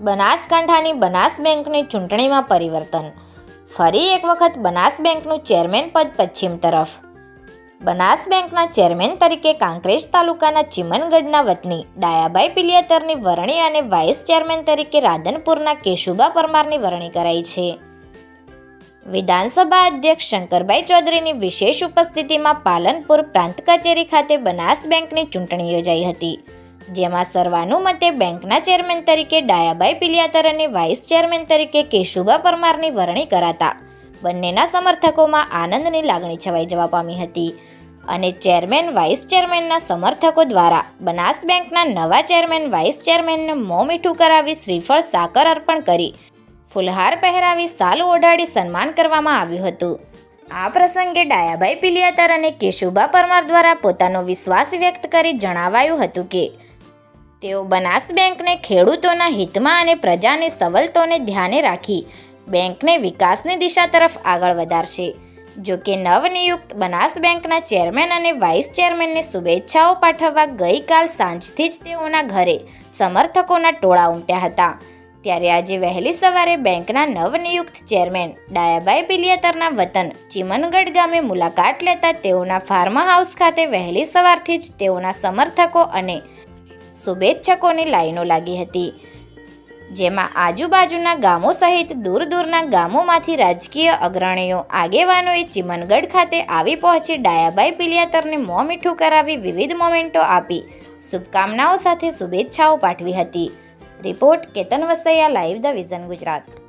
બનાસકાંઠાની બનાસ બેંકની ચૂંટણીમાં પરિવર્તન. ફરી એક વખત બનાસ બેંકનું ચેરમેન પદ પશ્ચિમ તરફ. બનાસ બેંકના ચેરમેન તરીકે કાંકરેજ તાલુકાના ચિમનગઢના વતની ડાયાભાઈ પિલિયાતરની વરણી અને વાઇસ ચેરમેન તરીકે રાધનપુરના કેશુબા પરમારની વરણી કરાઈ છે. વિધાનસભા અધ્યક્ષ શંકરભાઈ ચૌધરીની વિશેષ ઉપસ્થિતિમાં પાલનપુર પ્રાંત કચેરી ખાતે બનાસ બેંકની ચૂંટણી યોજાઈ હતી. જેમાં સર્વાનુમતે બેંકના ચેરમેન તરીકે ડાયાબાઈ પિલિયાતર અને વાઇસ ચેરમેન તરીકે કેશુબા પરમારની વરણી કરાતા. બંનેના સમર્થકોમાં આનંદની લાગણી છવાઈ જવા પામી હતી. અને ચેરમેન, વાઇસ ચેરમેનના સમર્થકો દ્વારા બનાસ બેંકના નવા ચેરમેન, વાઇસ ચેરમેનને મોં મીઠું કરાવી શ્રીફળ સાકર અર્પણ કરી, ફુલહાર પહેરાવી સાલ ઓઢાડી સન્માન કરવામાં આવ્યું હતું. આ પ્રસંગે ડાયાભાઈ પિલિયાતર અને કેશુબા પરમાર દ્વારા પોતાનો વિશ્વાસ વ્યક્ત કરી જણાવાયું હતું કે તેઓ બનાસ બેંકને ખેડૂતોના હિતમાં અને પ્રજાની સવલતોને ધ્યાને રાખી બેંકને વિકાસની દિશા તરફ આગળ વધારશે. જો કે નવનિયુક્ત બનાસ બેંકના ચેરમેન અને વાઇસ ચેરમેનને શુભેચ્છાઓ પાઠવવા ગઈકાલ સાંજથી જ તેઓના ઘરે સમર્થકોના ટોળા ઉમટ્યા હતા. ત્યારે આજે વહેલી સવારે બેંકના નવનિયુક્ત ચેરમેન ડાયાભાઈ પિલિયાતરના વતન ચિમનગઢ ગામે મુલાકાત લેતા તેઓના ફાર્મ હાઉસ ખાતે વહેલી સવારથી જ તેઓના સમર્થકો અને શુભેચ્છકોની લાઈનો લાગી હતી. જેમાં આજુબાજુના ગામો સહિત દૂર દૂરના ગામોમાંથી રાજકીય અગ્રણીઓ, આગેવાનોએ ચિમનગઢ ખાતે આવી પહોંચી ડાયાબાઈ પિલિયાતરને મોં મીઠું કરાવી વિવિધ મોમેન્ટો આપી શુભકામનાઓ સાથે શુભેચ્છાઓ પાઠવી હતી. Report Ketan Vasaiya, live the vision Gujarat.